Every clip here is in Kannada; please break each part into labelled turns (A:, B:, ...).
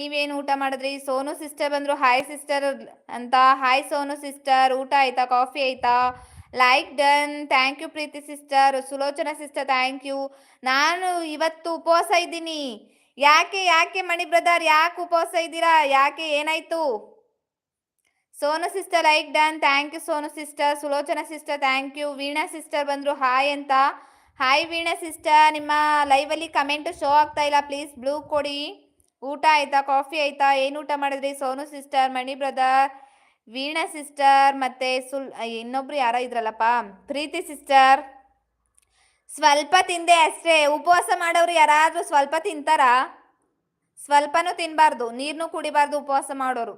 A: ನೀವೇನು ಊಟ ಮಾಡಿದ್ರಿ? ಸೋನು ಸಿಸ್ಟರ್ ಬಂದ್ರು. ಹಾಯ್ ಸಿಸ್ಟರ್ ಅಂತ. ಹಾಯ್ ಸೋನು ಸಿಸ್ಟರ್ ಊಟ ಆಯ್ತಾ? ಕಾಫಿ ಆಯ್ತಾ? Like done thank you Preethi sister Sulochana sister thank you ನಾನು ಇವತ್ತು ಉಪವಾಸ ಇದ್ದೀನಿ. ಯಾಕೆ ಯಾಕೆ ಮಣಿ ಬ್ರದರ್ ಯಾಕೆ ಉಪವಾಸ ಇದ್ದೀರಾ? ಯಾಕೆ ಏನಾಯ್ತು? Sonu sister like done thank you Sonu sister Sulochana sister thank you Veena sister ಬಂದ್ರು. ಹಾಯ್ ಅಂತ. ಹಾಯ್ ವೀಣಾ ಸಿಸ್ಟರ್ ನಿಮ್ಮ ಲೈವಲ್ಲಿ ಕಮೆಂಟ್ ಶೋ ಆಗ್ತಾ ಇಲ್ಲ. ಪ್ಲೀಸ್ ಬ್ಲೂ ಕೊಡಿ. ಊಟ ಆಯ್ತಾ? ಕಾಫಿ ಆಯ್ತಾ? ಏನು ಊಟ ಮಾಡಿದ್ರಿ? Sonu sister, Mani brother, Veena sister ಮತ್ತೆ ಸುಲ್ ಇನ್ನೊಬ್ರು ಯಾರೋ ಇದ್ರಲ್ಲಪ್ಪ? ಪ್ರೀತಿ ಸಿಸ್ಟರ್. ಸ್ವಲ್ಪ ತಿಂದೆ ಅಷ್ಟೇ. ಉಪವಾಸ ಮಾಡೋರು ಯಾರಾದರೂ ಸ್ವಲ್ಪ ತಿಂತಾರಾ? ಸ್ವಲ್ಪನೂ ತಿನ್ನಬಾರ್ದು ನೀರನ್ನು ಕುಡಿಬಾರ್ದು ಉಪವಾಸ ಮಾಡೋರು.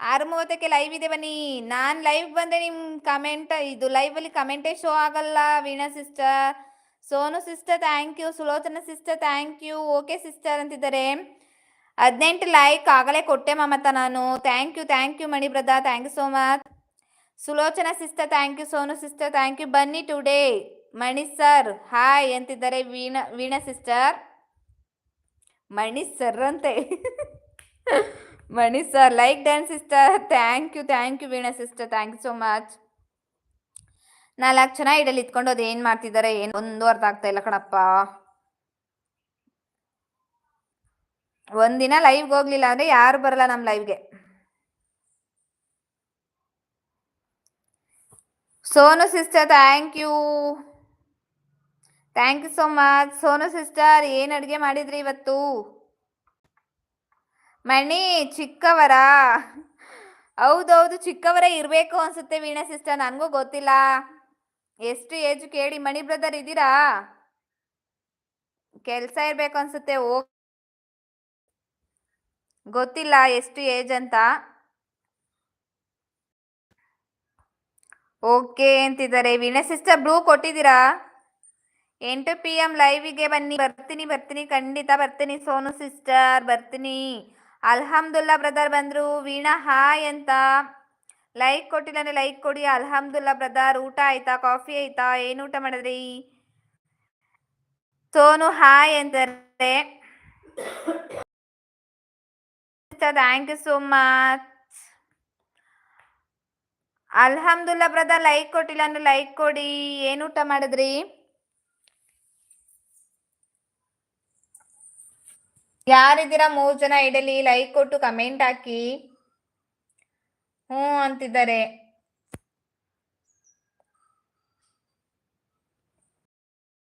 A: ಆರು ಮೂವತ್ತಕ್ಕೆ ಲೈವ್ ಇದೆ ಬನ್ನಿ. ನಾನು ಲೈವ್ ಬಂದೆ ನಿಮ್ಮ ಕಮೆಂಟ್ ಇದು ಲೈವಲ್ಲಿ ಕಮೆಂಟೇ ಶೋ ಆಗಲ್ಲ, Veena sister. Sonu sister thank you Sulochana sister thank you okay sister ಅಂತಿದ್ದಾರೆ ಹದಿನೆಂಟು ಲೈಕ್ ಆಗಲೇ ಕೊಟ್ಟೆ ಮಮತ ನಾನು thank you thank you Mani brother thank you so much Sulochana sister thank you Sonu sister thank you ಬನ್ನಿ ಟುಡೇ ಮಣಿ ಸರ್ ಹಾಯ್ ಅಂತಿದ್ದಾರೆ ವೀಣಾ ವೀಣಾ ಸಿಸ್ಟರ್ ಮಣಿ ಸರ್ ಅಂತೆ Mani sir like dance sister thank you thank you Veena sister thank you so much ನಾಲ್ಕು ಜನ ಇಡಲಿ ಇತ್ಕೊಂಡು ಅದು ಏನು ಮಾಡ್ತಿದ್ದಾರೆ ಏನ್ ಒಂದು ಅರ್ಥ ಆಗ್ತಾ ಇಲ್ಲ ಕಣಪ್ಪ. ಒಂದಿನ ಲೈವ್ಗೆ ಹೋಗ್ಲಿಲ್ಲ ಅಂದ್ರೆ ಯಾರು ಬರಲ್ಲ ನಮ್ಮ ಲೈವ್ಗೆ Sonu sister thank you thank you so much Sonu sister ಏನ್ ಅಡುಗೆ ಮಾಡಿದ್ರಿ ಇವತ್ತು? ಮಣಿ, ಚಿಕ್ಕವರ? ಹೌದೌದು, ಚಿಕ್ಕವರೇ ಇರಬೇಕು ಅನ್ಸುತ್ತೆ ವೀಣಾ ಸಿಸ್ಟರ್ ನನಗೂ ಗೊತ್ತಿಲ್ಲ. ಎಷ್ಟು ಏಜ್ ಕೇಳಿ ಮಣಿ ಬ್ರದರ್ ಇದ್ದೀರಾ? ಕೆಲಸ ಇರಬೇಕು ಅನ್ಸುತ್ತೆ, ಹೋಗ್. ಗೊತ್ತಿಲ್ಲ ಎಷ್ಟು ಏಜ್ ಅಂತ. ಓಕೆ ಅಂತಿದ್ದಾರೆ. ವೀಣಾ ಸಿಸ್ಟರ್ ಬ್ಲೂ ಕೊಟ್ಟಿದ್ದೀರಾ? ಎಂಟು ಪಿ ಎಂ ಲೈವಿಗೆ ಬನ್ನಿ. ಬರ್ತೀನಿ ಬರ್ತೀನಿ. ಖಂಡಿತ ಬರ್ತೀನಿ ಸೋನು ಸಿಸ್ಟರ್ ಬರ್ತೀನಿ. ಅಲ್ಹಮ್ದುಲ್ಲಾ ಬ್ರದರ್ ಬಂದರು. ವೀಣಾ ಹಾಯ್ ಅಂತ. ಲೈಕ್ ಕೊಟ್ಟಿಲ್ಲ ಲೈಕ್ ಕೊಡಿ. ಅಲ್ಹಮ್ದುಲ್ಲಾ ಬ್ರದರ್ ಊಟ ಆಯ್ತಾ? ಕಾಫಿ ಆಯ್ತಾ? ಏನು ಊಟ ಮಾಡಿದ್ರಿ? ಸೋನು ಹಾಯ್ ಅಂತಾರೆ ಥ್ಯಾಂಕ್ ಯು ಸೋ ಮಚ್ ಅಲ್ಹಮ್ದುಲ್ಲಾ ಬ್ರದರ್ ಲೈಕ್ ಕೊಟ್ಟಿಲ್ಲ ಅಂದ್ರೆ ಲೈಕ್ ಕೊಡಿ. ಏನು ಊಟ ಮಾಡಿದ್ರಿ? ಯಾರಿದ್ದೀರಾ ಮೂರು ಜನ ಇಡಲಿ? ಲೈಕ್ ಕೊಟ್ಟು ಕಮೆಂಟ್ ಹಾಕಿ. ಹ್ಞೂ ಅಂತಿದ್ದಾರೆ.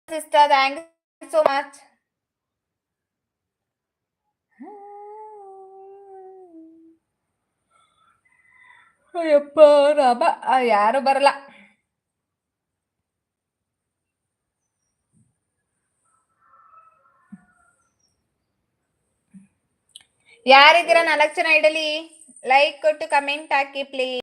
A: Sister thank you so much Ayyappa, Rama ಯಾರು ಬರಲ್ಲ. ಯಾರಿದ್ದೀರಾ ನಾಲ್ಕು ಜನ ಇಡಲಿ? ಲೈಕ್ ಕೊಟ್ಟು ಕಮೆಂಟ್ ಹಾಕಿ ಪ್ಲೀಸ್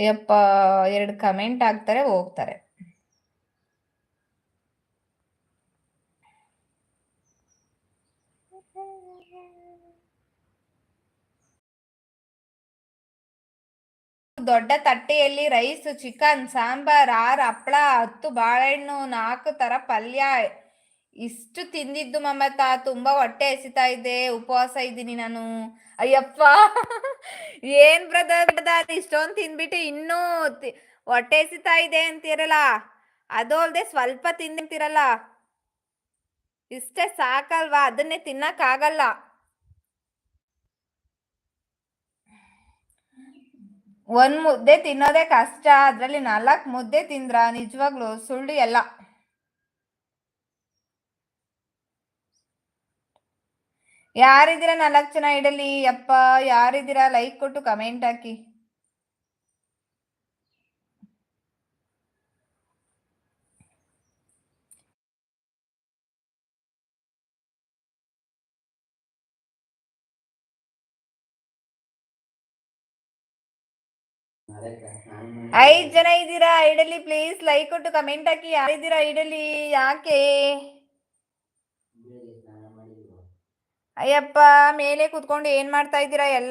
A: ಯಪ್ಪ ಎರಡು ಕಮೆಂಟ್ ಹಾಕ್ತಾರೆ ಹೋಗ್ತಾರೆ. ದೊಡ್ಡ ತಟ್ಟೆಯಲ್ಲಿ ರೈಸ್, ಚಿಕನ್, ಸಾಂಬಾರ್, ಆರು ಹಪ್ಪಳ ಹತ್ತು ಬಾಳೆಹಣ್ಣು, ನಾಲ್ಕು ತರ ಪಲ್ಯ. ಇಷ್ಟು ತಿಂದಿದ್ದು ಮಮತಾ, ತುಂಬಾ ಹೊಟ್ಟೆ ಎಸಿತಾ ಇದೆ, ಉಪವಾಸ ಇದ್ದೀನಿ ನಾನು. ಅಯ್ಯಪ್ಪ, ಏನ್ ಬ್ರದರ್ ಬ್ರದರ್ ಇಷ್ಟೊಂದು ತಿಂದ್ಬಿಟ್ಟು ಇನ್ನೂ ಹೊಟ್ಟೆ ಎಸಿತಾ ಇದೆ ಅಂತಿರಲ್ಲ? ಅದು ಅಲ್ಲದೆ ಸ್ವಲ್ಪ ತಿಂದಿರ್ತಿರಲ್ಲ? ಇಷ್ಟೇ ಸಾಕಲ್ವಾ? ಅದನ್ನೇ ತಿನ್ನಕ್ಕಾಗಲ್ಲ. ಒಂದ್ ಮುದ್ದೆ ತಿನ್ನೋದೇ ಕಷ್ಟ, ಅದ್ರಲ್ಲಿ ನಾಲ್ಕು ಮುದ್ದೆ ತಿಂದ್ರ ನಿಜವಾಗ್ಲು ಸುಳ್ಳು ಎಲ್ಲ. ಯಾರಿದ್ದೀರಾ ನಾಲ್ಕು ಜನ ಇಡಲಿ ಅಪ್ಪ, ಯಾರಿದ್ದೀರಾ ಲೈಕ್ ಕೊಟ್ಟು ಕಮೆಂಟ್ ಹಾಕಿ. ಐದ್ ಜನ ಇದ್ದೀರಾ? ಐಡಲಿ ಪ್ಲೀಸ್ ಲೈಕ್ ಕೊಟ್ಟು ಕಮೆಂಟ್ ಹಾಕಿ. ಯಾರಿದ್ದೀರಾ ಐಡಲಿ ಯಾಕೆ? ಅಯ್ಯಪ್ಪ ಮೇಲೆ ಕುತ್ಕೊಂಡು ಏನ್ ಮಾಡ್ತಾ ಇದ್ದೀರಾ ಎಲ್ಲ